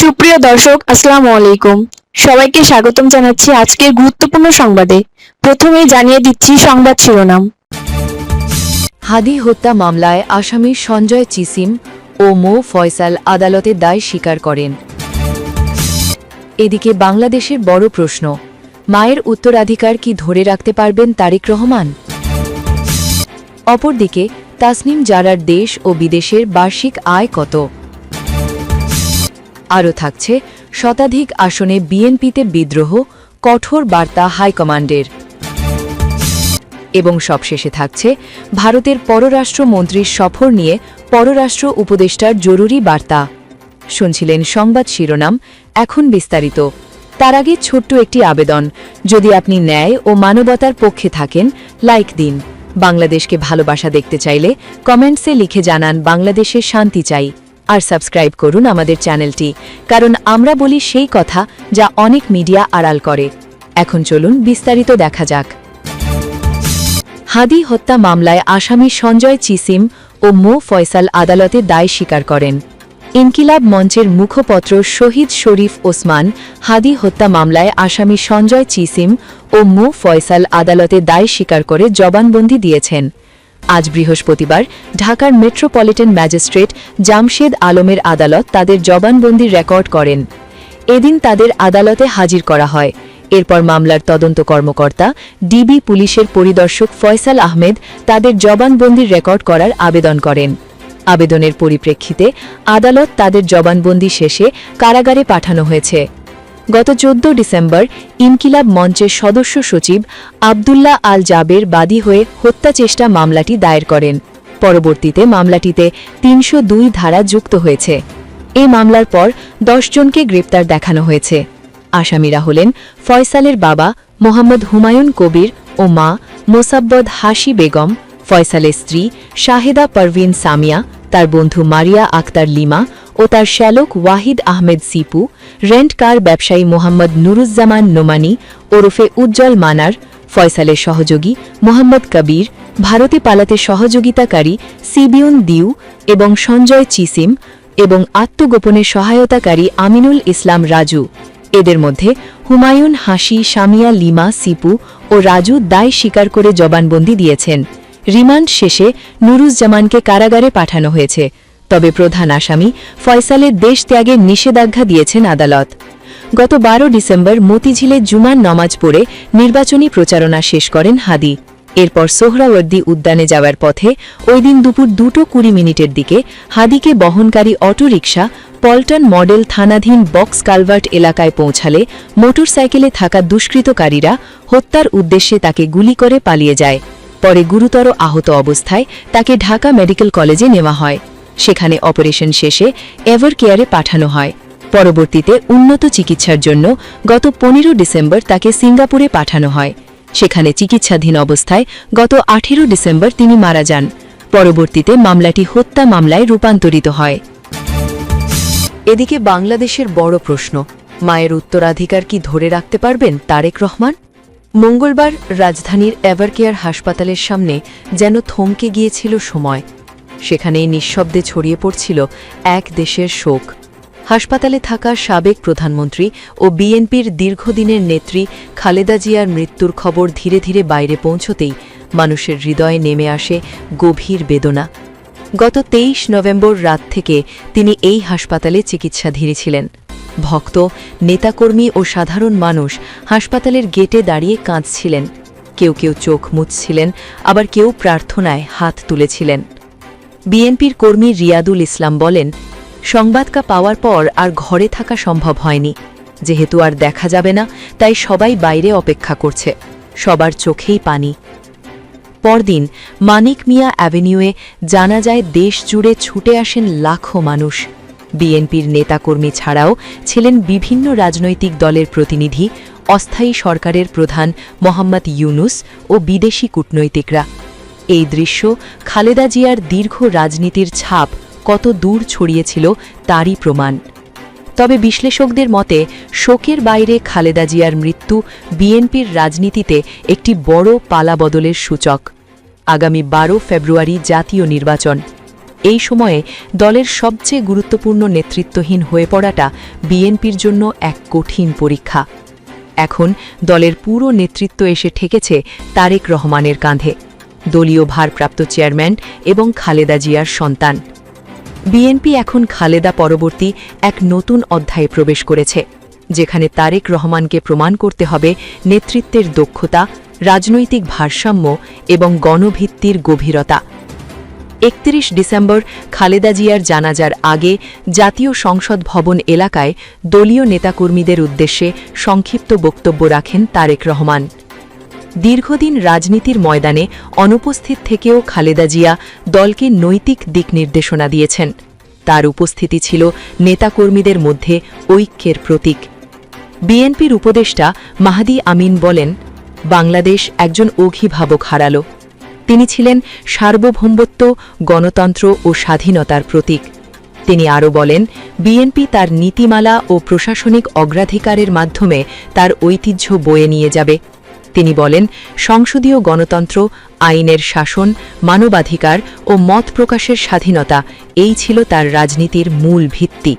সুপ্রিয় দর্শক, আসসালামু আলাইকুম। সবাইকে স্বাগতম জানাচ্ছি আজকের গুরুত্বপূর্ণ সংবাদে। প্রথমেই জানিয়ে দিচ্ছি সংবাদ শিরোনাম। হাদি হত্যা মামলায় আসামি সঞ্জয় চিসিম ও মো ফয়সাল আদালতে দায় স্বীকার করেন। এদিকে বাংলাদেশের বড় প্রশ্ন, মায়ের উত্তরাধিকার কি ধরে রাখতে পারবেন তারেক রহমান? অপরদিকে, তাসনিম জারার দেশ ও বিদেশের বার্ষিক আয় কত? আরও থাকছে শতাধিক আসনে বিএনপিতে বিদ্রোহ, কঠোর বার্তা হাইকমান্ডের। এবং সবশেষে থাকছে ভারতের পররাষ্ট্রমন্ত্রীর সফর নিয়ে পররাষ্ট্র উপদেষ্টার জরুরি বার্তা। শুনছিলেন সংবাদ শিরোনাম, এখন বিস্তারিত। তার আগে ছোট্ট একটি আবেদন, যদি আপনি ন্যায় ও মানবতার পক্ষে থাকেন, লাইক দিন। বাংলাদেশকে ভালোবাসা দেখতে চাইলে কমেন্টসে লিখে জানান বাংলাদেশের শান্তি চাই। আর সাবস্ক্রাইব করুন আমাদের চ্যানেলটি, কারণ আমরা বলি সেই কথা যা অনেক মিডিয়া আড়াল করে। এখন চলুন বিস্তারিত দেখা যাক। হাদি হত্যা মামলায় আসামি সঞ্জয় চিসিম ও মো ফয়সাল আদালতে দায় স্বীকার করেন। ইনকিলাব মঞ্চের মুখপত্র শহীদ শরীফ ওসমান হাদি হত্যা মামলায় আসামি সঞ্জয় চিসিম ও মো ফয়সাল আদালতে দায় স্বীকার করে জবানবন্দি দিয়েছেন। আজ বৃহস্পতিবার ঢাকার মেট্রোপলিটন ম্যাজিস্ট্রেট জামশেদ আলমের আদালত তাদের জবানবন্দি রেকর্ড করেন। এদিন তাদের আদালতে হাজির করা হয়। এরপর মামলার তদন্ত কর্মকর্তা, ডিবি পুলিশের পরিদর্শক ফয়সাল আহমেদ তাদের জবানবন্দির রেকর্ড করার আবেদন করেন। আবেদনের পরিপ্রেক্ষিতে আদালত তাদের জবানবন্দি শেষে কারাগারে পাঠানো হয়েছে। গত চোদ্দ ডিসেম্বর ইনকিলাব মঞ্চের সদস্য সচিব আবদুল্লাহ আল জাবের বাদী হয়ে হত্যা চেষ্টা মামলাটি দায়ের করেন। পরবর্তীতে মামলাটিতে তিনশো দুই ধারা যুক্ত হয়েছে। এ মামলার পর জনকে গ্রেপ্তার দেখানো হয়েছে। আসামিরা হলেন ফয়সালের বাবা মোহাম্মদ হুমায়ুন কবির ও মা মোসাব্বদ হাসি বেগম, ফয়সালের স্ত্রী শাহেদা পারভিন সামিয়া, তার বন্ধু মারিয়া আক্তার লিমা ও তার শ্যালক ওয়াহিদ আহমেদ সিপু, রেন্ট কার ব্যবসায়ী মোহাম্মদ নুরুজ্জামান নোমানি, ওরফে উজ্জ্বল মানার, ফয়সালের সহযোগী মোহাম্মদ কবির, ভারতে পালাতে সহযোগিতাকারী সিবিউন দিউ এবং সঞ্জয় চিসিম এবং আত্মগোপনে সহায়তাকারী আমিনুল ইসলাম রাজু। এদের মধ্যে হুমায়ুন হাসি সামিয়া লিমা সিপু ও রাজু দায় স্বীকার করে জবানবন্দি দিয়েছেন। রিমান্ড শেষে নুরুজ্জামানকে কারাগারে পাঠানো হয়েছে। তবে প্রধান আসামি ফয়সালের দেশ ত্যাগের নিষেধাজ্ঞা দিয়েছেন আদালত। গত বারো ডিসেম্বর মতিঝিলে জুমার নমাজ পড়ে নির্বাচনী প্রচারণা শেষ করেন হাদি। এরপর সোহরাওয়ার্দী উদ্যানে যাওয়ার পথে ওই দিন দুপুর দুটো কুড়ি মিনিটের দিকে হাদিকে বহনকারী অটোরিকশা পল্টন মডেল থানাধীন বক্স কালভার্ট এলাকায় পৌঁছালে মোটরসাইকেলে থাকা দুষ্কৃতকারীরা হত্যার উদ্দেশ্যে তাকে গুলি করে পালিয়ে যায়। পরে গুরুতর আহত অবস্থায় তাকে ঢাকা মেডিকেল কলেজে নেওয়া হয়। সেখানে অপারেশন শেষে এভার কেয়ারে পাঠানো হয়। পরবর্তীতে উন্নত চিকিৎসার জন্য গত পনেরো ডিসেম্বর তাকে সিঙ্গাপুরে পাঠানো হয়। সেখানে চিকিৎসাধীন অবস্থায় গত আঠেরো ডিসেম্বর তিনি মারা যান। পরবর্তীতে মামলাটি হত্যা মামলায় রূপান্তরিত হয়। এদিকে বাংলাদেশের বড় প্রশ্ন, মায়ের উত্তরাধিকার কি ধরে রাখতে পারবেন তারেক রহমান? মঙ্গলবার রাজধানীর এভারকেয়ার হাসপাতালের সামনে যেন থমকে গিয়েছিল সময়। সেখানেই নিঃশব্দে ছড়িয়ে পড়ছিল এক দেশের শোক। হাসপাতালে থাকা সাবেক প্রধানমন্ত্রী ও বিএনপির দীর্ঘদিনের নেত্রী খালেদা জিয়ার মৃত্যুর খবর ধীরে ধীরে বাইরে পৌঁছতেই মানুষের হৃদয়ে নেমে আসে গভীর বেদনা। গত তেইশ নভেম্বর রাত থেকে তিনি এই হাসপাতালে চিকিৎসাধীরে ছিলেন। ভক্ত, নেতাকর্মী ও সাধারণ মানুষ হাসপাতালের গেটে দাঁড়িয়ে কাঁদছিলেন। কেউ কেউ চোখ মুছছিলেন, আবার কেউ প্রার্থনায় হাত তুলেছিলেন। বিএনপির কর্মী রিয়াদুল ইসলাম বলেন সংবাদকা পাওয়ার পর আর ঘরে থাকা সম্ভব হয়নি। যেহেতু আর দেখা যাবে না, তাই সবাই বাইরে অপেক্ষা করছে। সবার চোখেই পানি। পরদিন মানিক মিয়া অ্যাভিনিউয়ে জানা যায় দেশ জুড়ে ছুটে আসেন লাখো মানুষ। বিএনপির নেতাকর্মী ছাড়াও ছিলেন বিভিন্ন রাজনৈতিক দলের প্রতিনিধি, অস্থায়ী সরকারের প্রধান মোহাম্মদ ইউনুস ও বিদেশি কূটনৈতিকরা। এই দৃশ্য খালেদা জিয়ার দীর্ঘ রাজনীতির ছাপ কত দূর ছড়িয়েছিল তারই প্রমাণ। তবে বিশ্লেষকদের মতে, শোকের বাইরে খালেদা জিয়ার মৃত্যু বিএনপির রাজনীতিতে একটি বড় পালাবদলের সূচক। আগামী বারো ফেব্রুয়ারি জাতীয় নির্বাচন। এই সময়ে দলের সবচেয়ে গুরুত্বপূর্ণ নেতৃত্বহীন হয়ে পড়াটা বিএনপির জন্য এক কঠিন পরীক্ষা। এখন দলের পুরো নেতৃত্ব এসে ঠেকেছে তারেক রহমানের কাঁধে। দলীয় ভারপ্রাপ্ত চেয়ারম্যান এবং খালেদা জিয়ার সন্তান। বিএনপি এখন খালেদা পরবর্তী এক নতুন অধ্যায়ে প্রবেশ করেছে, যেখানে তারেক রহমানকে প্রমাণ করতে হবে নেতৃত্বের দক্ষতা, রাজনৈতিক ভারসাম্য এবং গণভিত্তির গভীরতা। একত্রিশ ডিসেম্বর খালেদা জিয়ার জানাজার আগে জাতীয় সংসদ ভবন এলাকায় দলীয় নেতাকর্মীদের উদ্দেশ্যে সংক্ষিপ্ত বক্তব্য রাখেন তারেক রহমান। দীর্ঘদিন রাজনীতির ময়দানে অনুপস্থিত থেকেও খালেদা জিয়া দলকে নৈতিক দিক নির্দেশনা দিয়েছেন। তার উপস্থিতি ছিল নেতাকর্মীদের মধ্যে ঐক্যের প্রতীক। বিএনপির উপদেষ্টা মাহাদি আমিন বলেন, বাংলাদেশ একজন অভিভাবক হারালো। তিনি ছিলেন সার্বভৌমত্ব, গণতন্ত্র ও স্বাধীনতার প্রতীক। তিনি আরও বলেন, বিএনপি তার নীতিমালা ও প্রশাসনিক অগ্রাধিকারের মাধ্যমে তার ঐতিহ্য বয়ে নিয়ে যাবে। তিনি বলেন, সংসদীয় গণতন্ত্র, আইনের শাসন, মানবাধিকার ও মত প্রকাশের স্বাধীনতা, এই ছিল তার রাজনীতির মূল ভিত্তি।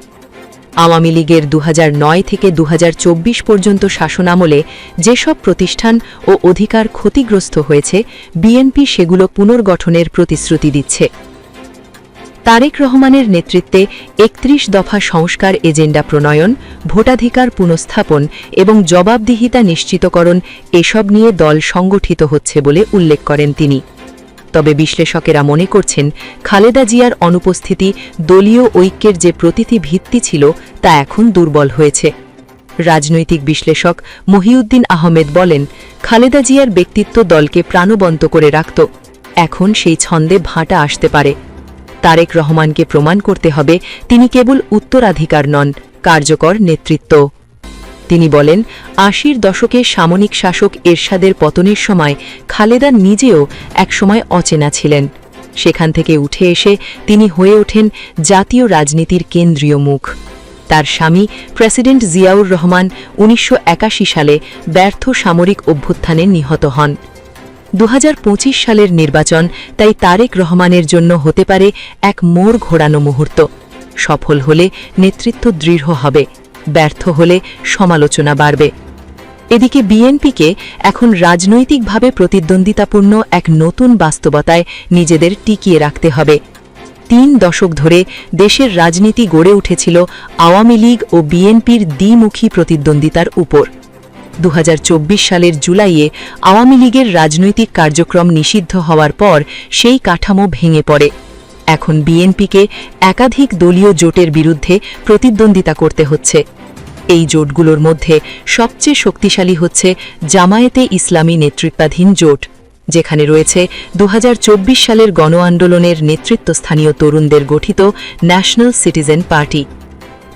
আওয়ামী লীগের দুহাজার নয় থেকে দুহাজার চব্বিশ পর্যন্ত শাসনামলে যেসব প্রতিষ্ঠান ও অধিকার ক্ষতিগ্রস্ত হয়েছে, বিএনপি সেগুলো পুনর্গঠনের প্রতিশ্রুতি দিচ্ছে। তারেক রহমানের নেতৃত্বে একত্রিশ দফা সংস্কার এজেন্ডা প্রণয়ন, ভোটাধিকার পুনঃস্থাপন এবং জবাবদিহিতা নিশ্চিতকরণ এসব নিয়ে দল সংগঠিত হচ্ছে বলে উল্লেখ করেন তিনি। তবে বিশ্লেষকেরা মনে করছেন, খালেদা জিয়ার অনুপস্থিতি দলীয় ঐক্যের যে প্রতীতি ভিত্তি ছিল তা এখন দুর্বল হয়েছে। রাজনৈতিক বিশ্লেষক মহিউদ্দিন আহমেদ বলেন, খালেদা জিয়ার ব্যক্তিত্ব দলকে প্রাণবন্ত করে রাখত। এখন সেই ছন্দে ভাঁটা আসতে পারে। তারেক রহমানকে প্রমাণ করতে হবে, তিনি কেবল উত্তরাধিকার নন, কার্যকর নেতৃত্ব। তিনি বলেন, আশির দশকে সামরিক শাসক এরশাদের পতনের সময় খালেদা নিজেও একসময় অচেনা ছিলেন। সেখান থেকে উঠে এসে তিনি হয়ে ওঠেন জাতীয় রাজনীতির কেন্দ্রীয় মুখ। তার স্বামী প্রেসিডেন্ট জিয়াউর রহমান উনিশশো একাশি সালে ব্যর্থ সামরিক অভ্যুত্থানে নিহত হন। দু হাজার পঁচিশ সালের নির্বাচন, তাই তারেক রহমানের জন্য হতে পারে এক মোড় ঘোরানো মুহূর্ত। সফল হলে নেতৃত্ব দৃঢ় হবে, ব্যর্থ হলে সমালোচনা বাড়বে। এদিকে বিএনপিকে এখন রাজনৈতিকভাবে প্রতিদ্বন্দ্বিতাপূর্ণ এক নতুন বাস্তবতায় নিজেদের টিকিয়ে রাখতে হবে। তিন দশক ধরে দেশের রাজনীতি গড়ে উঠেছিল আওয়ামী লীগ ও বিএনপির দ্বিমুখী প্রতিদ্বন্দ্বিতার উপর। দু হাজার চব্বিশ সালের জুলাইয়ে আওয়ামী লীগের রাজনৈতিক কার্যক্রম নিষিদ্ধ হওয়ার পর সেই কাঠামো ভেঙে পড়ে। এখন বিএনপিকে একাধিক দলীয় জোটের বিরুদ্ধে প্রতিদ্বন্দ্বিতা করতে হচ্ছে। এই জোটগুলোর মধ্যে সবচেয়ে শক্তিশালী হচ্ছে জামায়াতে ইসলামী নেতৃত্বাধীন জোট, যেখানে রয়েছে দু হাজার চব্বিশ সালের গণ আন্দোলনের নেতৃত্বস্থানীয় তরুণদের গঠিত ন্যাশনাল সিটিজেন পার্টি।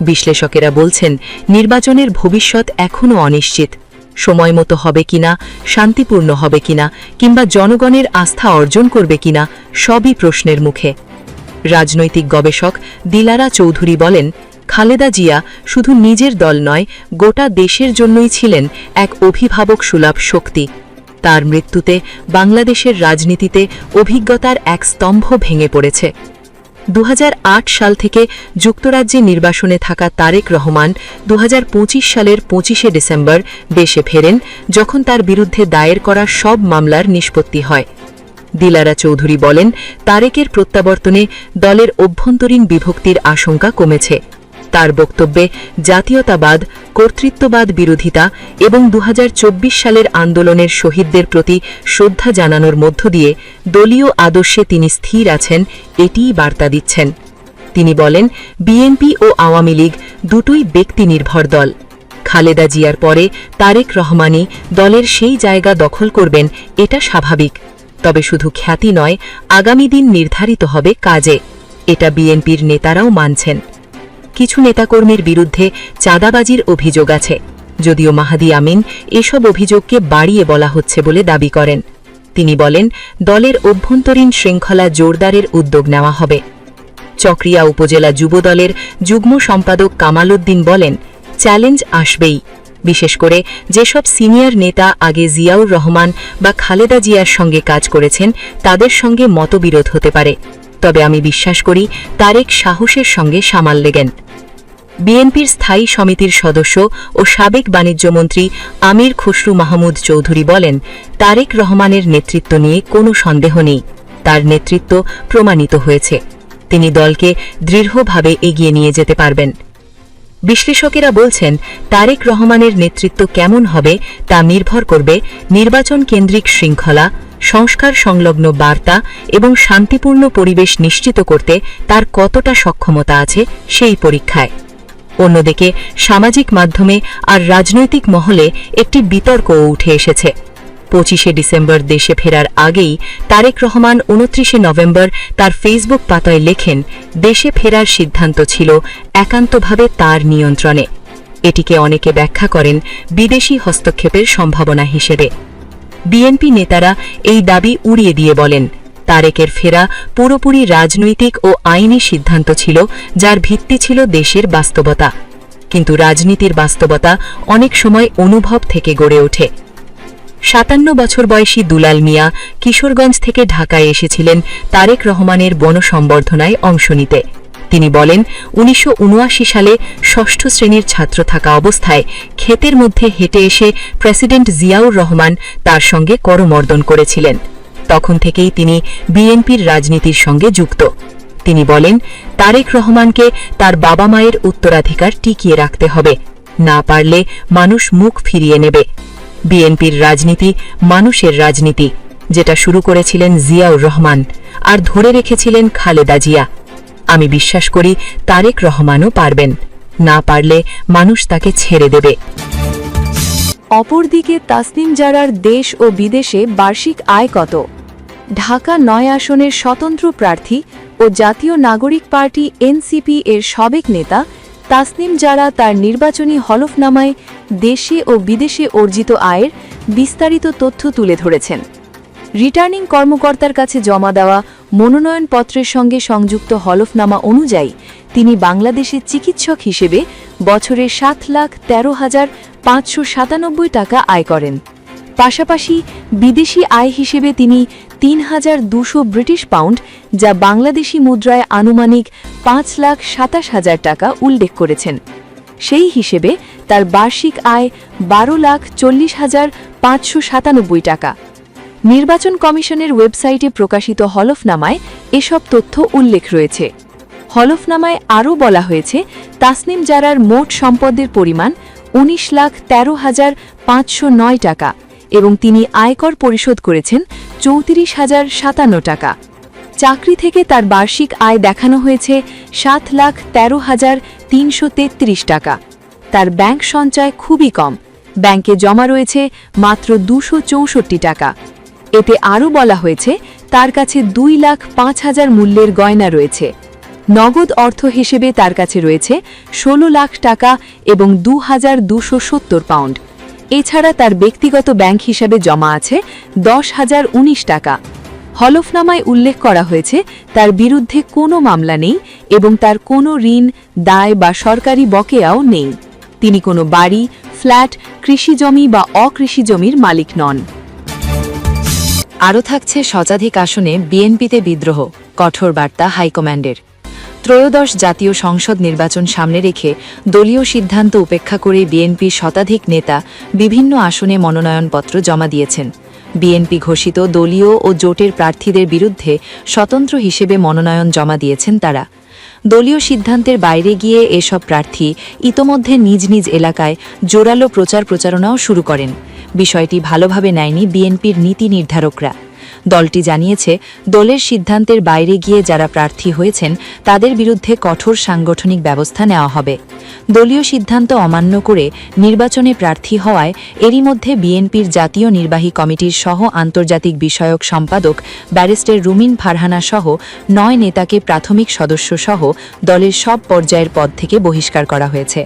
বিশ্লেষকেরা বলছেন, নির্বাচনের ভবিষ্যৎ এখনও অনিশ্চিত। সময় মতো হবে কিনা, শান্তিপূর্ণ হবে কিনা, কিংবা জনগণের আস্থা অর্জন করবে কিনা, সবই প্রশ্নের মুখে। রাজনৈতিক গবেষক দিলারা চৌধুরী বলেন, খালেদা জিয়া শুধু নিজের দল নয়, গোটা দেশের জন্যই ছিলেন এক অভিভাবক সুলভ শক্তি। তার মৃত্যুতে বাংলাদেশের রাজনীতিতে অভিজ্ঞতার এক স্তম্ভ ভেঙে পড়েছে। দুহাজার আট সাল থেকে যুক্তরাজ্যে নির্বাসনে থাকা তারেক রহমান দুহাজার পঁচিশ সালের পঁচিশে ডিসেম্বর দেশে ফেরেন, যখন তার বিরুদ্ধে দায়ের করা সব মামলার নিষ্পত্তি হয়। দিলারা চৌধুরী বলেন, তারেকের প্রত্যাবর্তনে দলের অভ্যন্তরীণ বিভক্তির আশঙ্কা কমেছে। তার বক্তব্যে জাতীয়তাবাদ, কর্তৃত্ববাদ বিরোধিতা এবং দু হাজার চব্বিশ সালের আন্দোলনের শহীদদের প্রতি শ্রদ্ধা জানানোর মধ্য দিয়ে দলীয় আদর্শে তিনি স্থির আছেন, এটিই বার্তা দিচ্ছেন। তিনি বলেন, বিএনপি ও আওয়ামী লীগ দুটোই ব্যক্তি নির্ভর দল। খালেদা জিয়ার পরে তারেক রহমানই দলের সেই জায়গা দখল করবেন, এটা স্বাভাবিক। তবে শুধু খ্যাতি নয়, আগামী দিন নির্ধারিত হবে কাজে। এটা বিএনপির নেতারাও মানছেন। কিছু নেতাকর্মীর বিরুদ্ধে চাঁদাবাজির অভিযোগ আছে। যদিও মাহাদি আমিন এসব অভিযোগকে বাড়িয়ে বলা হচ্ছে বলে দাবি করেন। তিনি বলেন, দলের অভ্যন্তরীণ শৃঙ্খলা জোরদারের উদ্যোগ নেওয়া হবে। চক্রিয়া উপজেলা যুবদলের যুগ্ম সম্পাদক কামাল উদ্দিন বলেন, চ্যালেঞ্জ আসবেই। বিশেষ করে যেসব সিনিয়র নেতা আগে জিয়াউর রহমান বা খালেদা জিয়ার সঙ্গে কাজ করেছেন, তাদের সঙ্গে মতবিরোধ হতে পারে। তবে আমি বিশ্বাস করি তারেক সাহসের সঙ্গে সামাল লেগেন বিএনপির স্থায়ী সমিতির সদস্য ও সাবেক বাণিজ্যমন্ত্রী আমির খসরু মাহমুদ চৌধুরী বলেন, তারেক রহমানের নেতৃত্ব নিয়ে কোনো সন্দেহ নেই। তার নেতৃত্ব প্রমাণিত হয়েছে। তিনি দলকে দৃঢ়ভাবে এগিয়ে নিয়ে যেতে পারবেন। বিশ্লেষকেরা বলছেন, তারেক রহমানের নেতৃত্ব কেমন হবে তা নির্ভর করবে নির্বাচন কেন্দ্রিক শৃঙ্খলা সংস্কার সংলগ্ন বার্তা এবং শান্তিপূর্ণ পরিবেশ নিশ্চিত করতে তার কতটা সক্ষমতা আছে সেই পরীক্ষায়। অন্যদিকে, সামাজিক মাধ্যমে আর রাজনৈতিক মহলে একটি বিতর্কও উঠে এসেছে। পঁচিশে ডিসেম্বর দেশে ফেরার আগেই তারেক রহমান উনত্রিশে নভেম্বর তার ফেসবুক পাতায় লেখেন, দেশে ফেরার সিদ্ধান্ত ছিল একান্তভাবে তার নিয়ন্ত্রণে। এটিকে অনেকে ব্যাখ্যা করেন, বিদেশি হস্তক্ষেপের সম্ভাবনা হিসেবে। বিএনপি নেতারা এই দাবি উড়িয়ে দিয়ে বলেন। তারেকের ফেরা পুরোপুরি রাজনৈতিক ও আইনি সিদ্ধান্ত ছিল, যার ভিত্তি ছিল দেশের বাস্তবতা। কিন্তু রাজনীতির বাস্তবতা অনেক সময় অনুভব থেকে গড়ে ওঠে। সাতান্ন বছর বয়সী দুলাল মিয়া কিশোরগঞ্জ থেকে ঢাকায় এসেছিলেন তারেক রহমানের বনসম্বর্ধনায় অংশ নিতে। তিনি বলেন, উনিশশো উনআশি সালে ষষ্ঠ শ্রেণির ছাত্র থাকা অবস্থায় ক্ষেতের মধ্যে হেঁটে এসে প্রেসিডেন্ট জিয়াউর রহমান তার সঙ্গে করমর্দন করেছিলেন। তখন থেকেই তিনি বিএনপির রাজনীতির সঙ্গে যুক্ত। তিনি বলেন, তারেক রহমানকে তার বাবা মায়ের উত্তরাধিকার টিকিয়ে রাখতে হবে। না পারলে মানুষ মুখ ফিরিয়ে নেবে। বিএনপির রাজনীতি মানুষের রাজনীতি, যেটা শুরু করেছিলেন জিয়াউর রহমান, আর ধরে রেখেছিলেন খালেদা জিয়া। আমি বিশ্বাস করি তারেক রহমানও পারবেন। না পারলে মানুষ তাকে ছেড়ে দেবে। অপরদিকে তাসনিম জারার দেশ ও বিদেশে বার্ষিক আয় কত? ঢাকা নয় আসনের স্বতন্ত্র প্রার্থী ও জাতীয় নাগরিক পার্টি এনসিপি এর সাবেক নেতা তাসনিম জারা তার নির্বাচনী হলফনামায় দেশে ও বিদেশে অর্জিত আয়ের বিস্তারিত তথ্য তুলে ধরেছেন। রিটার্নিং কর্মকর্তার কাছে জমা দেওয়া মনোনয়নপত্রের সঙ্গে সংযুক্ত হলফনামা অনুযায়ী তিনি বাংলাদেশে চিকিৎসক হিসেবে বছরে সাত লাখ তেরো হাজার পাঁচশো সাতানব্বই টাকা আয় করেন। পাশাপাশি বিদেশি আয় হিসেবে তিনি তিন হাজার দুশো ব্রিটিশ পাউন্ড, যা বাংলাদেশি মুদ্রায় আনুমানিক পাঁচ লাখ সাতাশ হাজার টাকা উল্লেখ করেছেন। সেই হিসেবে তার বার্ষিক আয় বারো লাখ চল্লিশ হাজার পাঁচশো সাতানব্বই টাকা। নির্বাচন কমিশনের ওয়েবসাইটে প্রকাশিত হলফনামায় এসব তথ্য উল্লেখ রয়েছে। হলফনামায় আরও বলা হয়েছে, তাসনিম জারার মোট সম্পদের পরিমাণ উনিশ লাখ তেরো হাজার পাঁচশো নয় টাকা এবং তিনি আয়কর পরিশোধ করেছেন চৌত্রিশ হাজার সাতান্ন টাকা। চাকরি থেকে তার বার্ষিক আয় দেখানো হয়েছে সাত লাখ তেরো হাজার তিনশো তেত্রিশ টাকা। তার ব্যাংক সঞ্চয় খুবই কম। ব্যাংকে জমা রয়েছে মাত্র দুশো চৌষট্টি টাকা। এতে আরও বলা হয়েছে, তার কাছে দুই লাখ পাঁচ হাজার মূল্যের গয়না রয়েছে। নগদ অর্থ হিসেবে তার কাছে রয়েছে ষোলো লাখ টাকা এবং দু হাজার পাউন্ড। এছাড়া তার ব্যক্তিগত ব্যাংক হিসাবে জমা আছে দশ হাজার উনিশ টাকা। হলফনামায় উল্লেখ করা হয়েছে, তার বিরুদ্ধে কোনো মামলা নেই এবং তার কোনো ঋণ, দায় বা সরকারি বকেয়াও নেই। তিনি কোনো বাড়ি, ফ্ল্যাট কৃষিজমি বা অকৃষিজমির মালিক নন। আরও থাকছে শতাধিক আসনে বিএনপিতে বিদ্রোহ, কঠোর বার্তা হাইকমান্ডের। ত্রয়োদশ জাতীয় সংসদ নির্বাচন সামনে রেখে দলীয় সিদ্ধান্ত উপেক্ষা করে বিএনপি শতাধিক নেতা বিভিন্ন আসনে মনোনয়নপত্র জমা দিয়েছেন। বিএনপি ঘোষিত দলীয় ও জোটের প্রার্থীদের বিরুদ্ধে স্বতন্ত্র হিসেবে মনোনয়ন জমা দিয়েছেন তারা। দলীয় সিদ্ধান্তের বাইরে গিয়ে এসব প্রার্থী ইতোমধ্যে নিজ নিজ এলাকায় জোরালো প্রচার প্রচারণাও শুরু করেন। বিষয়টি ভালোভাবে নেয়নি বিএনপির নীতি নির্ধারকরা। দলটি জানিয়েছে, দলের সিদ্ধান্তের বাইরে গিয়ে যারা প্রার্থী হয়েছেন, তাদের বিরুদ্ধে কঠোর সাংগঠনিক ব্যবস্থা নেওয়া হবে। দলীয় সিদ্ধান্ত অমান্য করে নির্বাচনে প্রার্থী হওয়ায় এরই মধ্যে বিএনপির জাতীয় নির্বাহী কমিটির সহ আন্তর্জাতিক বিষয়ক সম্পাদক ব্যারিস্টার রুমিন ফারহানা সহ নয় নেতাকে প্রাথমিক সদস্য সহ দলের সব পর্যায়ের পদ থেকে বহিষ্কার করা হয়েছে।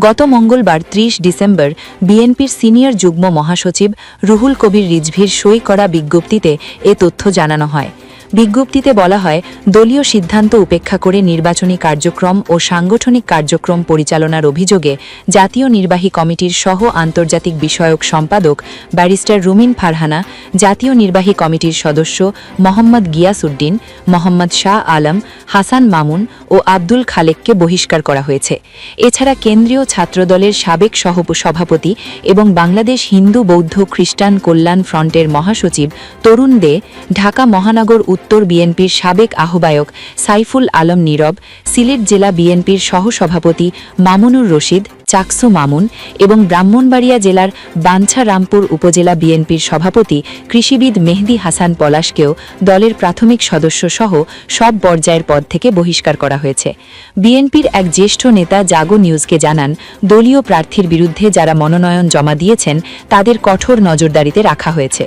গত মঙ্গলবার ত্রিশ ডিসেম্বর বিএনপির সিনিয়র যুগ্ম মহাসচিব রুহুল কবির রিজভির সই করা বিজ্ঞপ্তিতে এ তথ্য জানানো হয়। বিজ্ঞপ্তিতে বলা হয়, দলীয় সিদ্ধান্ত উপেক্ষা করে নির্বাচনী কার্যক্রম ও সাংগঠনিক কার্যক্রম পরিচালনার অভিযোগে জাতীয় নির্বাহী কমিটির সহ আন্তর্জাতিক বিষয়ক সম্পাদক ব্যারিস্টার রুমিন ফারহানা, জাতীয় নির্বাহী কমিটির সদস্য মোহাম্মদ গিয়াসউদ্দিন মোহাম্মদ শাহ আলম, হাসান মামুন ও আব্দুল খালেককে বহিষ্কার করা হয়েছে। এছাড়া কেন্দ্রীয় ছাত্রদলের সাবেক সহ সভাপতি এবং বাংলাদেশ হিন্দু বৌদ্ধ খ্রিস্টান কল্যাণ ফ্রন্টের মহাসচিব তরুণ দে ঢাকা মহানগর উত্তর বিএনপির সাবেক আহ্বায়ক সাইফুল আলম নীরব সিলেট জেলা বিএনপির সহসভাপতি মামুনুর রশিদ চাকসু মামুন এবং ব্রাহ্মণবাড়িয়া জেলার বাঞ্ছারামপুর উপজেলা বিএনপির সভাপতি কৃষিবিদ মেহদি হাসান পলাশকেও দলের প্রাথমিক সদস্য সহ সব পর্যায়ের পদ থেকে বহিষ্কার করা হয়েছে। বিএনপির এক জ্যেষ্ঠ নেতা জাগো নিউজকে জানান, দলীয় প্রার্থীর বিরুদ্ধে যারা মনোনয়ন জমা দিয়েছেন, তাদের কঠোর নজরদারিতে রাখা হয়েছে।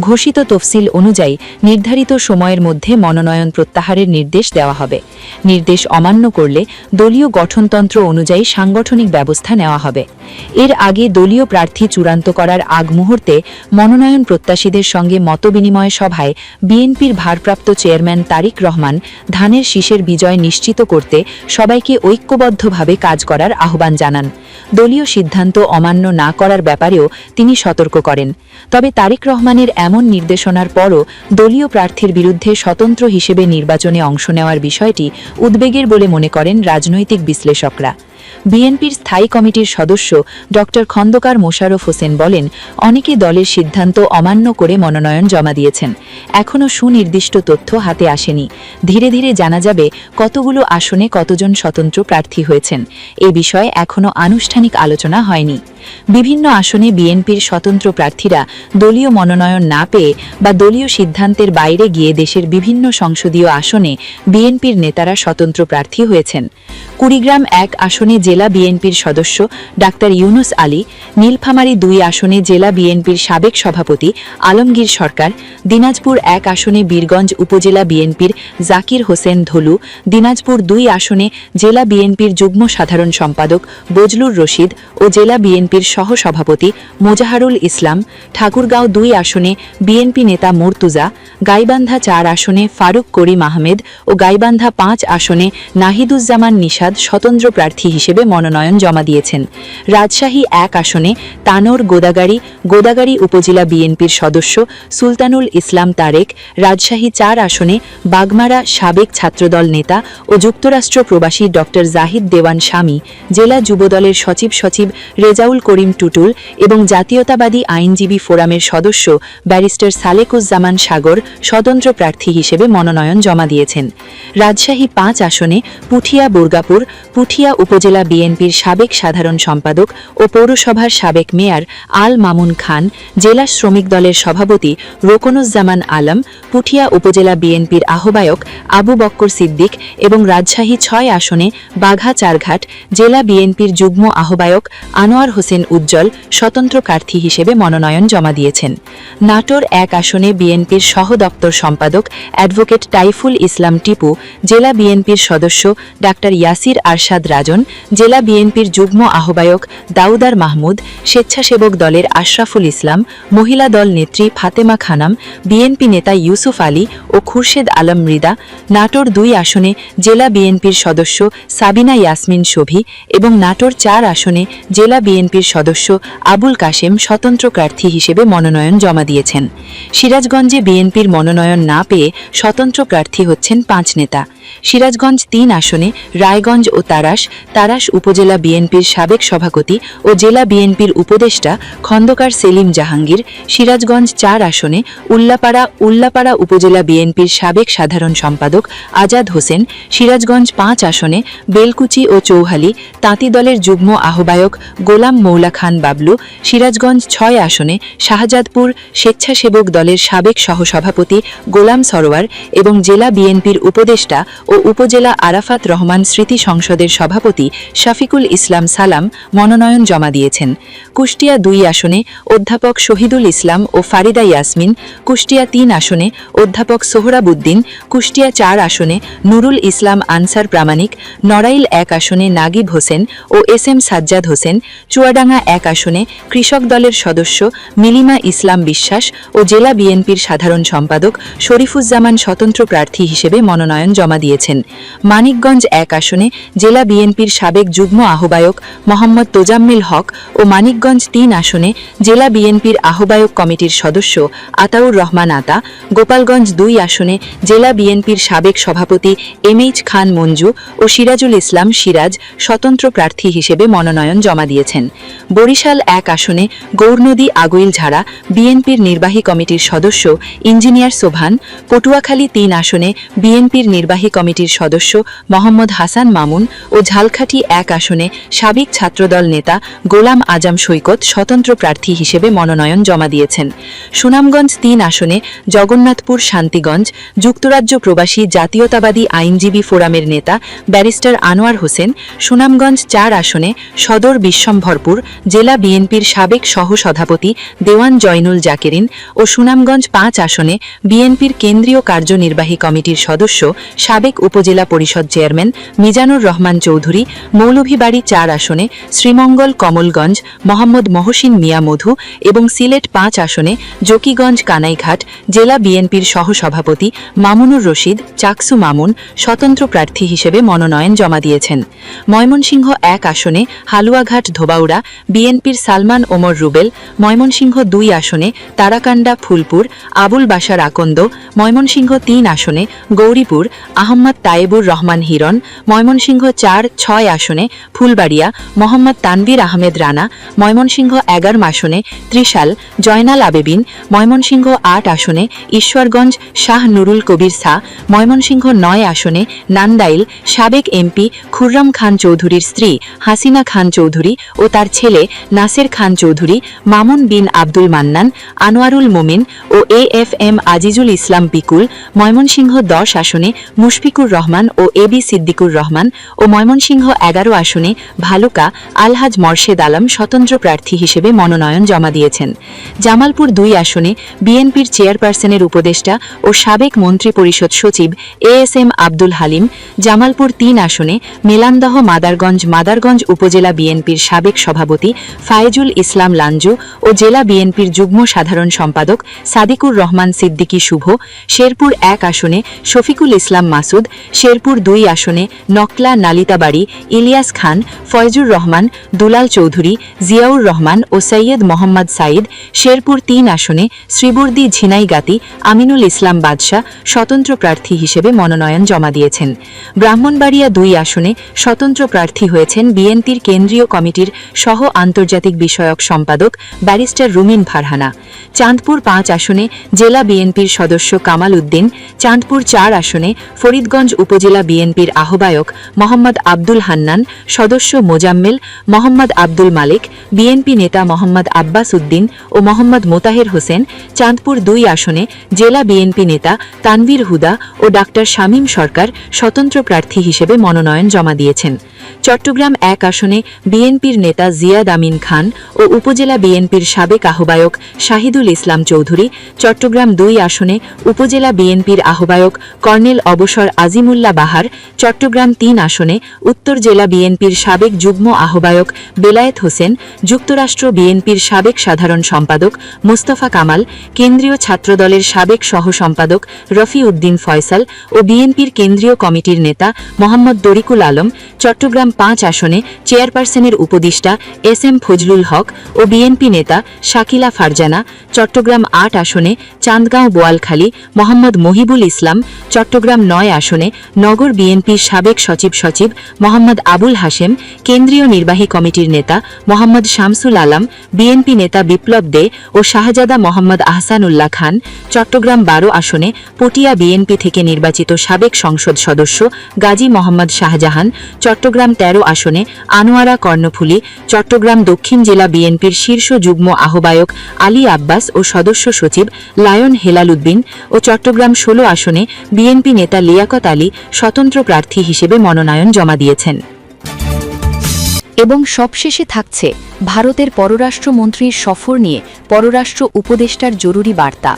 ঘোষিত তফসিল অনুযায়ী নির্ধারিত সময়ের মধ্যে মনোনয়ন প্রত্যাহারের নির্দেশ দেওয়া হবে। নির্দেশ অমান্য করলে দলীয় গঠনতন্ত্র অনুযায়ী সাংগঠনিক ব্যবস্থা নেওয়া হবে। এর আগে দলীয় প্রার্থী চূড়ান্ত করার আগ মুহূর্তে মনোনয়ন প্রত্যাশীদের সঙ্গে মতবিনিময় সভায় বিএনপির ভারপ্রাপ্ত চেয়ারম্যান তারিক রহমান ধানের শীষের বিজয় নিশ্চিত করতে সবাইকে ঐক্যবদ্ধভাবে কাজ করার আহ্বান জানান। দলীয় সিদ্ধান্ত অমান্য না করার ব্যাপারেও তিনি সতর্ক করেন। তবে তারিক রহমানের এমন নির্দেশনার পরও দলীয় প্রার্থীর বিরুদ্ধে স্বতন্ত্র হিসেবে নির্বাচনে অংশ নেওয়ার বিষয়টি উদ্বেগের বলে মনে করেন রাজনৈতিক বিশ্লেষকরা। বিএনপির স্থায়ী কমিটির সদস্য ড খন্দকার মোশারফ হোসেন বলেন, অনেকে দলের সিদ্ধান্ত অমান্য করে মনোনয়ন জমা দিয়েছেন। এখনও সুনির্দিষ্ট তথ্য হাতে আসেনি। ধীরে ধীরে জানা যাবে কতগুলো আসনে কতজন স্বতন্ত্র প্রার্থী হয়েছেন। এ বিষয়ে এখনও আনুষ্ঠানিক আলোচনা হয়নি। বিভিন্ন আসনে বিএনপির স্বতন্ত্র প্রার্থীরা দলীয় মনোনয়ন না পেয়ে বা দলীয় সিদ্ধান্তের বাইরে গিয়ে দেশের বিভিন্ন সংসদীয় আসনে বিএনপির নেতারা স্বতন্ত্র প্রার্থী হয়েছেন। কুড়িগ্রাম এক আসনে জেলা বিএনপির সদস্য ডাক্তার ইউনুস আলী, নীলফামারী দুই আসনে জেলা বিএনপির সাবেক সভাপতি আলমগীর সরকার, দিনাজপুর এক আসনে বীরগঞ্জ উপজেলা বিএনপির জাকির হোসেন ধলু, দিনাজপুর দুই আসনে জেলা বিএনপির যুগ্ম সাধারণ সম্পাদক বজলুর রশিদ ও জেলা বিএনপির সহসভাপতি মোজাহারুল ইসলাম, ঠাকুরগাঁও দুই আসনে বিএনপি নেতা মর্তুজা, গাইবান্ধা চার আসনে ফারুক করিম আহমেদ ও গাইবান্ধা পাঁচ আসনে নাহিদুজ্জামান নিষাদ স্বতন্ত্র প্রার্থী হিসেবে মনোনয়ন জমা দিয়েছেন। রাজশাহী এক আসনে তানোর গোদাগাড়ি গোদাগাড়ি উপজেলা বিএনপির সদস্য সুলতানুল ইসলাম তারেক, রাজশাহী চার আসনে বাগমারা সাবেক ছাত্রদল নেতা ও যুক্তরাষ্ট্র প্রবাসী ড. জাহিদ দেওয়ান স্বামী, জেলা যুবদলের সচিব সচিব রেজাউল করিম টুটুল এবং জাতীয়তাবাদী আইনজীবী ফোরামের সদস্য ব্যারিস্টার সালেকুজ্জামান সাগর স্বতন্ত্র প্রার্থী হিসেবে মনোনয়ন জমা দিয়েছেন। রাজশাহী পাঁচ আসনে পুঠিয়া বুর্গাপুর পুঠিয়া উপজেলা বিএনপির সাবেক সাধারণ সম্পাদক ও পৌরসভার সাবেক মেয়র আল মামুন খান, জেলা শ্রমিক দলের সভাপতি রোকনুজ্জামান আলম, পুঠিয়া উপজেলা বিএনপির আহ্বায়ক আবু বক্কর সিদ্দিক এবং রাজশাহী ছয় আসনে বাঘা চারঘাট জেলা বিএনপির যুগ্ম আহ্বায়ক আনোয়ার হোসেন উজ্জ্বল স্বতন্ত্র প্রার্থী হিসেবে মনোনয়ন জমা দিয়েছেন। নাটোর এক আসনে বিএনপির সহ দপ্তর সম্পাদক অ্যাডভোকেট টাইফুল ইসলাম টিপু, জেলা বিএনপির সদস্য ডাক্তার ইয়াসির আরশাদ রাজন জেলা বিএনপির যুগ্ম আহ্বায়ক দাউদার মাহমুদ, স্বেচ্ছাসেবক দলের আশরাফুল ইসলাম, মহিলা দল নেত্রী ফাতেমা খানাম, বিএনপি নেতা ইউসুফ আলী ও খুরশেদ আলম মৃদা, নাটোর দুই আসনে জেলা বিএনপির সদস্য সাবিনা ইয়াসমিন শোভি এবং নাটোর চার আসনে জেলা বিএনপির সদস্য আবুল কাশেম স্বতন্ত্র প্রার্থী হিসেবে মনোনয়ন জমা দিয়েছেন। সিরাজগঞ্জে বিএনপির মনোনয়ন না পেয়ে স্বতন্ত্র প্রার্থী হচ্ছেন পাঁচ নেতা। সিরাজগঞ্জ তিন আসনে রায়গঞ্জ ও তারাস তারাস উপজেলা বিএনপির সাবেক সভাপতি ও জেলা বিএনপির উপদেষ্টা খন্দকার সেলিম জাহাঙ্গীর সিরাজগঞ্জ চার আসনে উল্লাপাড়া উল্লাপাড়া উপজেলা বিএনপির সাবেক সাধারণ সম্পাদক আজাদ হোসেন, সিরাজগঞ্জ পাঁচ আসনে বেলকুচি ও চৌহালি, তাঁতি দলের যুগ্ম আহ্বায়ক গোলাম মৌলা খান বাবলু, সিরাজগঞ্জ ছয় আসনে শাহজাদপুর স্বেচ্ছাসেবক দলের সাবেক সহসভাপতি গোলাম সরোয়ার এবং জেলা বিএনপির উপদেষ্টা ও উপজেলা আরাফাত রহমান স্মৃতি সংসদের সভাপতি শফিকুল ইসলাম সালাম মনোনয়ন জমা দিয়েছেন। কুষ্টিয়া দুই আসনে অধ্যাপক শহীদুল ইসলাম ও ফারিদা ইয়াসমিন, কুষ্টিয়া তিন আসনে অধ্যাপক সোহরাবুদ্দিন কুষ্টিয়া চার আসনে নুরুল ইসলাম আনসার প্রামাণিক, নড়াইল এক আসনে নাগিব হোসেন ও এস এম সাজ্জাদ হোসেন, চুয়াডাঙ্গা এক আসনে কৃষক দলের সদস্য মিলিমা ইসলাম বিশ্বাস ও জেলা বিএনপির সাধারণ সম্পাদক শরীফুজ্জামান স্বতন্ত্র প্রার্থী হিসেবে মনোনয়ন জমা দিয়েছেন। মানিকগঞ্জ এক আসনে জেলা বিএনপির সাবেক যুগ্ম আহ্বায়ক মোহাম্মদ তোজাম্মিল হক ও মানিকগঞ্জ তিন আসনে জেলা বিএনপির আহ্বায়ক কমিটির সদস্য আতাউর রহমান আতা, গোপালগঞ্জ দুই আসনে জেলা বিএনপির সাবেক সভাপতি এম এইচ খান মঞ্জু ও সিরাজুল ইসলাম সিরাজ স্বতন্ত্র প্রার্থী হিসেবে মনোনয়ন জমা দিয়েছেন। বরিশাল এক আসনে গৌরনদী আগৈল ঝাড়া বিএনপির নির্বাহী কমিটির সদস্য ইঞ্জিনিয়ার সোভান, পটুয়াখালী তিন আসনে বিএনপির নির্বাহী কমিটির সদস্য মোহাম্মদ হাসান মামুন ও ঝালখাটি এক আসনে সাবেক ছাত্রদল নেতা গোলাম আজম সৈকত স্বতন্ত্র প্রার্থী হিসেবে মনোনয়ন জমা দিয়েছেন। সুনামগঞ্জ তিন আসনে জগন্নাথপুর শান্তিগঞ্জ যুক্তরাজ্য প্রবাসী জাতীয়তাবাদী আইনজীবী ফোরামের নেতা ব্যারিস্টার আনোয়ার হোসেন, সুনামগঞ্জ চার আসনে সদর বিশ্বম্ভরপুর জেলা বিএনপির সাবেক সহসভাপতি দেওয়ান জয়নুল জাকেরিন ও সুনামগঞ্জ পাঁচ আসনে বিএনপির কেন্দ্রীয় কার্যনির্বাহী কমিটির সদস্য সাবেক উপজেলা পরিষদ চেয়ারম্যান মিজানুর রহমান চৌধুরী মৌলভীবাড়ি চার আসনে শ্রীমঙ্গল, কমলগঞ্জ, মোহাম্মদ মহসিন মিয়া মধু এবং সিলেট পাঁচ আসনে জকিগঞ্জ কানাইঘাট, জেলা বিএনপির সহসভাপতি মামুনুর রশিদ, চাকসু মামুন স্বতন্ত্র প্রার্থী হিসেবে মনোনয়ন জমা দিয়েছেন। ময়মনসিংহ এক আসনে হালুয়াঘাট ধোবাউড়া, বিএনপির সালমান ওমর রুবেল, ময়মনসিংহ দুই আসনে তারাকান্ডা ফুলপুর, আবুল বাসার আকন্দ, ময়মনসিংহ তিন আসনে গৌরীপুর, আহম্মদ তায়েবুর রহমান হিরণ, ময়মনসিংহ চার ছয় আসনে ফুলবাড়িয়া, মোহাম্মদ তানভীর আহমেদ রানা, ময়মনসিংহ এগারো আসনে ত্রিশাল, জয়নাল আবেবিন, ময়মনসিংহ আট আসনে ঈশ্বরগঞ্জ শাহ নুরুল কবির সা ময়মনসিংহ নয় আসনে নান্দাইল, সাবেক এমপি খুররাম খান চৌধুরীর স্ত্রী হাসিনা খান চৌধুরী ও তার ছেলে নাসের খান চৌধুরী, মামুন বিন আব্দুল মান্নান, আনোয়ারুল মোমিন ও A F M Azizul Islam Pikul Mymensingh দশ আসনে মুশফিকুর রহমান ও এ বি সিদ্দিকুর রহমান ও ময়মনসিংহ এগারো আসনে ভালুকা আলহাজ মর্শেদ আলম স্বতন্ত্র প্রার্থী হিসেবে মনোনয়ন জমা দিয়েছেন। জামালপুর দুই আসনে বিএনপির চেয়ারপারসনের উপদেষ্টা ও সাবেক মন্ত্রী পরিষদ সচিব A S M Abdul Halim, Jamalpur তিন আসনে মেলান্দহ মাদারগঞ্জ মাদারগঞ্জ উপজেলা বিএনপির সাবেক সভাপতি ফায়েজুল ইসলাম লাঞ্জু ও জেলা বিএনপির যুগ্ম সাধারণ সম্পাদক সাদিকুর রহমান সিদ্দিকী শুভ, শেরপুর এক আসনে শফিকুল ইসলাম মাসুদ, শেরপুর দুই আসনে নকলা নালিতাবাড়ি ইলিয়াস খান, ফয়জুর রহমান, দুলাল চৌধুরী, জিয়াউর রহমান ও সৈয়দ মোহাম্মদ সাইদ শেরপুর তিন আসনে শ্রীবর্দী ঝিনাইগাতি আমিনুল ইসলাম বাদশাহ স্বতন্ত্র প্রার্থী হিসেবে মনোনয়ন জমা দিয়েছেন। ব্রাহ্মণবাড়িয়া দুই আসনে স্বতন্ত্র প্রার্থী হয়েছেন বিএনপির কেন্দ্রীয় কমিটির সহ আন্তর্জাতিক বিষয়ক সম্পাদক ব্যারিস্টার রুমিন ফারহানা। চাঁদপুর পাঁচ আসনে জেলা বিএনপির সদস্য কামাল উদ্দিন, চাঁদপুর চার আসনে ফরিদগঞ্জ উপজেলা বিএনপির আহ্বায়ক মোহাম্মদ আব্দুল হান্নান সদস্য মোজাম্মেল মোহাম্মদ আব্দুল মালিক, বিএনপি নেতা মোহাম্মদ আব্বাস উদ্দিন ও মোহাম্মদ মোতাহের হোসেন, চাঁদপুর দুই আসনে জেলা বিএনপি নেতা তানভীর হুদা ও ডাক্তার শামীম সরকার স্বতন্ত্র প্রার্থী হিসেবে মনোনয়ন জমা দিয়েছেন। চট্টগ্রাম এক আসনে বিএনপির নেতা জিয়াদ আমিন খান ও উপজেলা বিএনপির সাবেক আহ্বায়ক শাহিদুল ইসলাম চৌধুরী, চট্টগ্রাম দুই আসনে উপজেলা বিএনপির আহ্বায়ক কর্নেল অবসর আজিমুল্লাহ বাহার, চট্টগ্রাম তিন আসনে উত্তর জেলা বিএনপির সাবেক যুগ্ম আহ্বায়ক বেলায়েত হোসেন, যুক্তরাষ্ট্র বিএনপির সাবেক সাধারণ সম্পাদক মোস্তফা কামাল, কেন্দ্রীয় ছাত্রদলের সাবেক সহ সম্পাদক রফি উদ্দিন ফয়সাল ও বিএনপির কেন্দ্রীয় কমিটির নেতা মোহাম্মদ দরিকুল আলম, চট্টগ্রাম পাঁচ আসনে চেয়ারপারসনের উপদেষ্টা এস এম ফজলুল হক ও বিএনপি নেতা শাকিলা ফারজানা, চট্টগ্রাম আট আসনে চান্দগাঁও বোয়ালখালী মোহাম্মদ মহিবুল ইসলাম, চট্টগ্রাম নয় আসনে নগর বিএনপির সাবেক সচিব সচিব মোহাম্মদ আবুল হাশেম, কেন্দ্রীয় নির্বাহী কমিটির নেতা মোহাম্মদ শামসুল আলম, বিএনপি নেতা বিপ্লব দে ও শাহজাদা মোহাম্মদ আহসানুল্লাহ খান, চট্টগ্রাম বারো আসনে পটিয়া বিএনপি থেকে নির্বাচিত সাবেক সংসদ সদস্য গাজী মোহাম্মদ শাহজাহান, চট্টগ্রাম তেরো আসনে আনোয়ারা কর্ণফুলী, চট্টগ্রাম দক্ষিণ জেলা বিএনপির শীর্ষ যুগ্ম আহ্বায়ক আলী আব্বাস ও সদস্য সচিব লায়ন হেলাল উদ্দিন ও চট্টগ্রাম ষোলো আসনে বিএনপি নেতা লিয়াকত আলী স্বতন্ত্র প্রার্থী হিসেবে মনোনয়ন জমা দিয়েছেন। এবং সবশেষে থাকছে ভারতের পররাষ্ট্রমন্ত্রীর সফর নিয়ে পররাষ্ট্র উপদেষ্টার জরুরি বার্তা।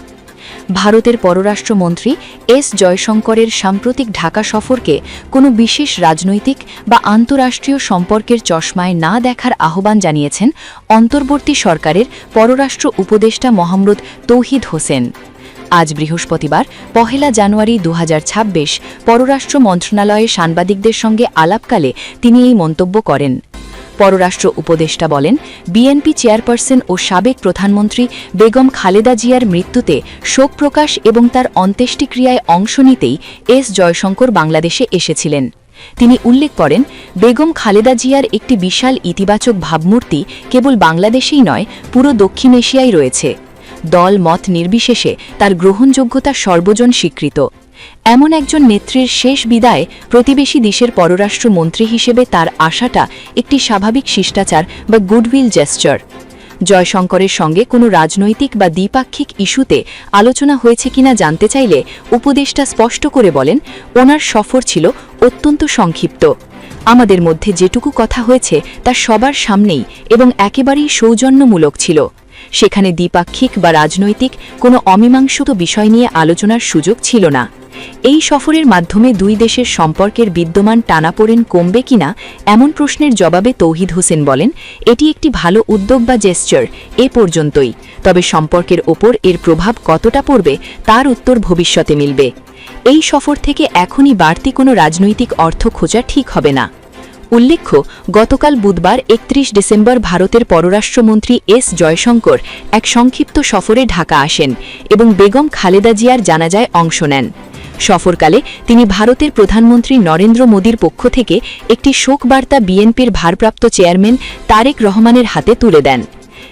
ভারতের পররাষ্ট্রমন্ত্রী এস জয়শঙ্করের সাম্প্রতিক ঢাকা সফরকে কোনো বিশেষ রাজনৈতিক বা আন্তরাষ্ট্রীয় সম্পর্কের চশমায় না দেখার আহ্বান জানিয়েছেন অন্তর্বর্তী সরকারের পররাষ্ট্র উপদেষ্টা মোহাম্মদ তৌহিদ হোসেন। আজ বৃহস্পতিবার, পহেলা জানুয়ারি দু হাজার ছাব্বিশ, পররাষ্ট্র মন্ত্রণালয়ে সাংবাদিকদের সঙ্গে আলাপকালে তিনি এই মন্তব্য করেন। পররাষ্ট্র উপদেষ্টা বলেন, বিএনপি চেয়ারপারসন ও সাবেক প্রধানমন্ত্রী বেগম খালেদা জিয়ার মৃত্যুতে শোক প্রকাশ এবং তার অন্ত্যেষ্টিক্রিয়ায় অংশ নিতেই এস জয়শঙ্কর বাংলাদেশে এসেছিলেন। তিনি উল্লেখ করেন, বেগম খালেদা জিয়ার একটি বিশাল ইতিবাচক ভাবমূর্তি কেবল বাংলাদেশেই নয়, পুরো দক্ষিণ এশিয়ায় রয়েছে। দল মত নির্বিশেষে তার গ্রহণযোগ্যতা সর্বজন স্বীকৃত। এমন একজন নেত্রীর শেষ বিদায় প্রতিবেশী দেশের পররাষ্ট্রমন্ত্রী হিসেবে তার আশাটা একটি স্বাভাবিক শিষ্টাচার বা গুডউইল জেস্টার জয়শঙ্করের সঙ্গে কোনো রাজনৈতিক বা দ্বিপাক্ষিক ইস্যুতে আলোচনা হয়েছে কিনা জানতে চাইলে উপদেষ্টা স্পষ্ট করে বলেন, ওনার সফর ছিল অত্যন্ত সংক্ষিপ্ত। আমাদের মধ্যে যেটুকু কথা হয়েছে তা সবার সামনেই এবং একেবারেই সৌজন্যমূলক ছিল। সেখানে দ্বিপাক্ষিক বা রাজনৈতিক কোনো অমীমাংসিত বিষয় নিয়ে আলোচনার সুযোগ ছিল না। এই সফরের মাধ্যমে দুই দেশের সম্পর্কের বিদ্যমান টানাপোড়েন কমবে কিনা, এমন প্রশ্নের জবাবে তৌহিদ হোসেন বলেন, এটি একটি ভালো উদ্যোগ বা জেস্চার, এ পর্যন্তই। তবে সম্পর্কের ওপর এর প্রভাব কতটা পড়বে, তার উত্তর ভবিষ্যতে মিলবে। এই সফর থেকে এখনই বাড়তি কোনো রাজনৈতিক অর্থ খোঁজা ঠিক হবে না। উল্লেখ্য, গতকাল বুধবার একত্রিশ ডিসেম্বর ভারতের পররাষ্ট্রমন্ত্রী এস জয়শঙ্কর এক সংক্ষিপ্ত সফরে ঢাকা আসেন এবং বেগম খালেদা জিয়ার জানাজায় অংশ নেন। সফরকালে তিনি ভারতের প্রধানমন্ত্রী নরেন্দ্র মোদীর পক্ষ থেকে একটি শোকবার্তা বিএনপির ভারপ্রাপ্ত চেয়ারম্যান তারেক রহমানের হাতে তুলে দেন।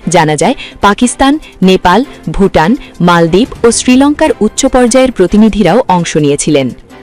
জানা যায় পাকিস্তান, নেপাল, ভুটান, মালদ্বীপ ও শ্রীলঙ্কার উচ্চ পর্যায়ের প্রতিনিধিরাও অংশ নিয়েছিলেন।